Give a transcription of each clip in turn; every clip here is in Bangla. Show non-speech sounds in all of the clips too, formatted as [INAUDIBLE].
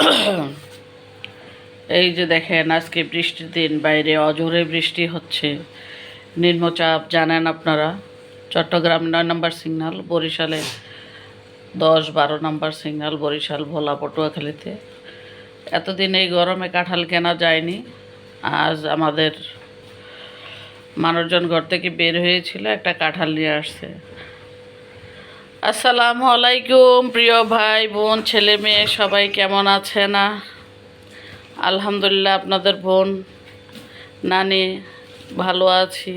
[COUGHS] এই যে দেখেন, আজকে বৃষ্টির দিন, বাইরে অজোরে বৃষ্টি হচ্ছে। নিম্নচাপ জানেন আপনারা? চট্টগ্রাম নয় নম্বর সিগনাল, বরিশালে দশ বারো নম্বর সিগনাল, বরিশাল, ভোলা, পটুয়াখালীতে। এতদিন এই গরমে কাঁঠাল কেনা যায়নি। আজ আমাদের মানুষজন ঘর থেকে বের হয়েছিল, একটা কাঁঠাল নিয়ে আসছে। আসসালামু আলাইকুম, প্রিয় ভাই, বোন, ছেলে, মেয়ে, সবাই কেমন আছে না আলহামদুলিল্লাহ, আপনাদের বোন, নানি ভালো আছি।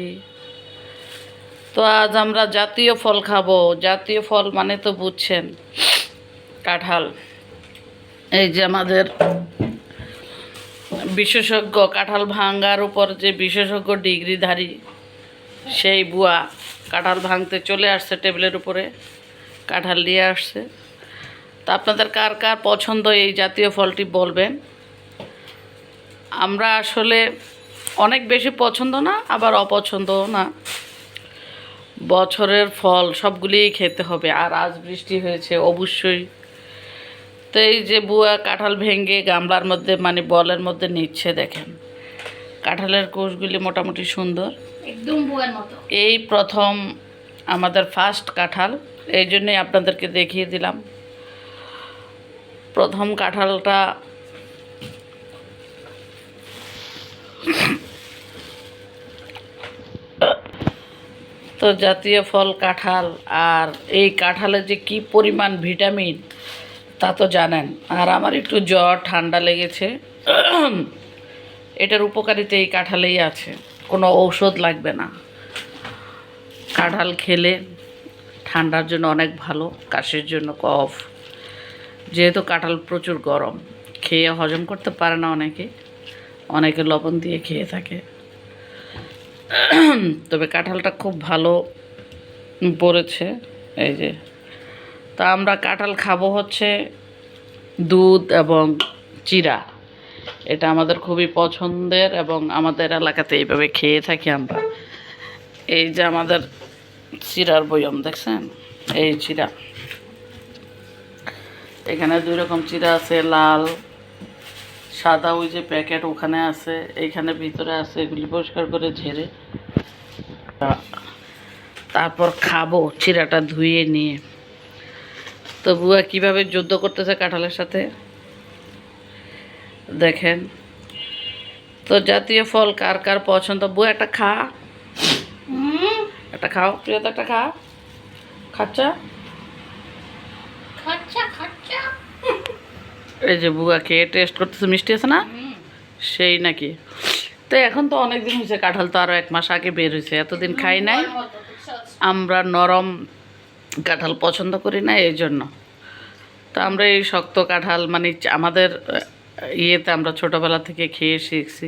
তো আজ আমরা জাতীয় ফল খাব। জাতীয় ফল মানে তো বুঝছেন, কাঁঠাল। এই যে আমাদের বিশেষজ্ঞ, কাঁঠাল ভাঙ্গার উপর যে বিশেষজ্ঞ ডিগ্রিধারী, সেই বুয়া কাঁঠাল ভাঙতে চলে আসছে টেবিলের উপরে। কাঁঠাল নিয়ে আসছে। তা আপনাদের কার কার পছন্দ এই জাতীয় ফলটি বলবেন? আমরা আসলে অনেক বেশি পছন্দ না আবার অপছন্দ না। বছরের ফল সবগুলিই খেতে হবে আর আজ বৃষ্টি হয়েছে অবশ্যই। তো এই যে বুয়া কাঁঠাল ভেঙে গামলার মধ্যে মানে বলের মধ্যে নিচ্ছে দেখেন। কাঁঠালের কোষগুলি মোটামুটি সুন্দর। একদম বুয়ার মতো। এই প্রথম আমাদের ফার্স্ট কাঁঠাল। এই জন্যই আপনাদেরকে দেখিয়ে দিলাম। প্রথম কাঁঠালটা তো জাতীয় ফল কাঁঠাল, আর এই কাঁঠালে যে কি পরিমাণ ভিটামিন, তা তো জানেন। আর আমার একটু জ্বর, ঠান্ডা লেগেছে। এটার উপকারিতা এই কাঁঠালেই আছে। কোনো ঔষধ লাগবে না। কাঁঠাল খেলে ঠান্ডার জন্য অনেক ভালো, কাশির জন্য কফ। যেহেতু কাঁঠাল প্রচুর গরম, খেয়ে হজম করতে পারে না অনেকে অনেকে লবণ দিয়ে খেয়ে থাকে। তবে কাঁঠালটা খুব ভালো পড়েছে, এই যে। তা আমরা কাঁঠাল খাব হচ্ছে দুধ এবং চিরা এটা আমাদের খুবই পছন্দের এবং আমাদের এলাকাতে এইভাবে খেয়ে থাকি আমরা। এই যে আমাদের চিরার বয়ম, দেখছেন? এই চিরা। এখানে দুই রকম চিরা আছে, লাল, সাদা ওই যে প্যাকেট ওখানে আছে, এইখানে ভিতরে আছে, এগুলি পরিষ্কার করে ঝেড়ে। তারপর খাব চিরাটা ধুয়ে নিয়ে। তো বুয়া কীভাবে যুদ্ধ করতেছে কাঁঠালের সাথে? দেখেন। তো জাতীয় ফল কার কার পছন্দ? বুয়া একটা খা। একটা খাও। প্রিয়তা একটা খা। খরচা এই যে বুয়া খেয়ে টেস্ট করতেছে মিষ্টি আছে না? সেই নাকি। তো এখন তো অনেক দিন হয়েছে কাঁঠাল তো আরও এক মাস আগে বের হয়েছে। এতদিন খাই নাই? আমরা নরম কাঁঠাল পছন্দ করি না এই জন্য। তো আমরা এই শক্ত কাঁঠাল মানে আমাদের ইয়েতে আমরা ছোটোবেলা থেকে খেয়ে শিখছি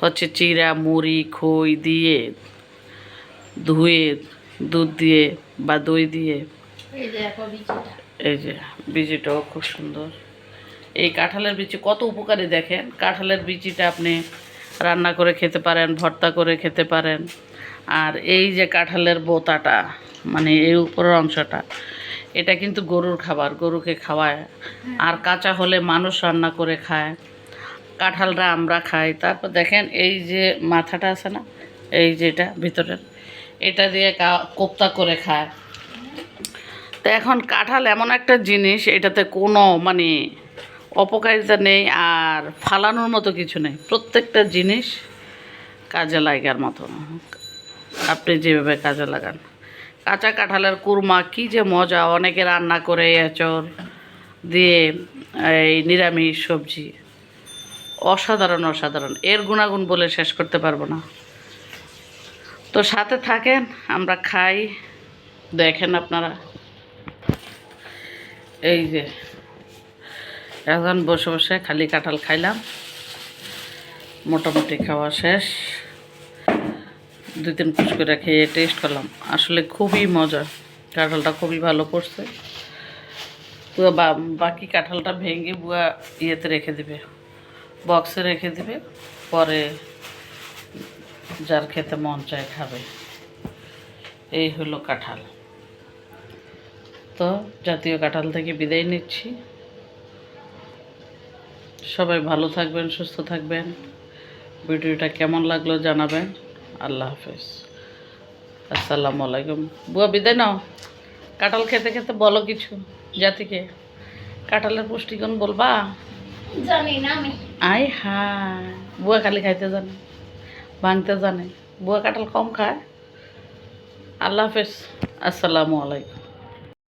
হচ্ছে চিরা মুড়ি খই দিয়ে। ধুয়ে দুধ দিয়ে বা দই দিয়ে। এই যে এই যে বিচিটাও খুব সুন্দর। এই কাঁঠালের বিচি কত উপকারী দেখেন? কাঁঠালের বিচিটা আপনি রান্না করে খেতে পারেন ভর্তা করে খেতে পারেন। আর এই যে কাঁঠালের বোতাটা মানে এই উপরের অংশটা এটা কিন্তু গরুর খাবার গরুকে খাওয়ায়। আর কাঁচা হলে মানুষ রান্না করে খায়। কাঁঠালটা আমরা খাই। তারপর দেখেন এই যে মাথাটা আছে না? এই যেটা ভিতরের। এটা দিয়ে কোপ্তা করে খায়। তো এখন কাঁঠাল এমন একটা জিনিস, এটাতে কোনো মানে অপকারিতা নেই আর ফালানোর মতো কিছু নেই। প্রত্যেকটা জিনিস কাজে লাগার মতো। আপনি যেভাবে কাজে লাগান। কাঁচা কাঁঠালের কুরমা কি যে মজা, অনেকে রান্না করে এঁচড় দিয়ে এই নিরামিষ সবজি। অসাধারণ অসাধারণ। এর গুণাগুণ বলে শেষ করতে পারব না। তো সাথে থাকেন, আমরা খাই। দেখেন আপনারা। এই যে এখন বসে বসে খালি কাঁঠাল খাইলাম। মোটামুটি খাওয়া শেষ। দুই তিন কুচ করে খেয়ে টেস্ট করলাম। আসলে খুবই মজা কাঁঠালটা খুবই ভালো করছে। পুরো বাকি কাঁঠালটা ভেঙে বুয়া ইয়েতে রেখে দিবে। বক্সে রেখে দিবে। পরে যার খেতে মন চায় খাবে। এই হলো কাঁঠাল। তো জাতীয় কাঁঠাল থেকে বিদায় নিচ্ছি। সবাই ভালো থাকবেন সুস্থ থাকবেন। ভিডিওটা কেমন লাগল জানাবেন। আল্লাহ হাফেজ। আসসালামু আলাইকুম। বুয়া বিদায় নাও। কাঁঠাল খেতে খেতে বলো কিছু জাতিকে। কাঁঠালের পুষ্টিগুণ বলবা? জানি না আমি। আই হ্যাঁ। বুয়া খালি খাইতে জানে। ভাঙতে জানে। বুয়া কাঁঠাল কম খায়। আল্লাহ হাফেজ। আসসালামু আলাইকুম।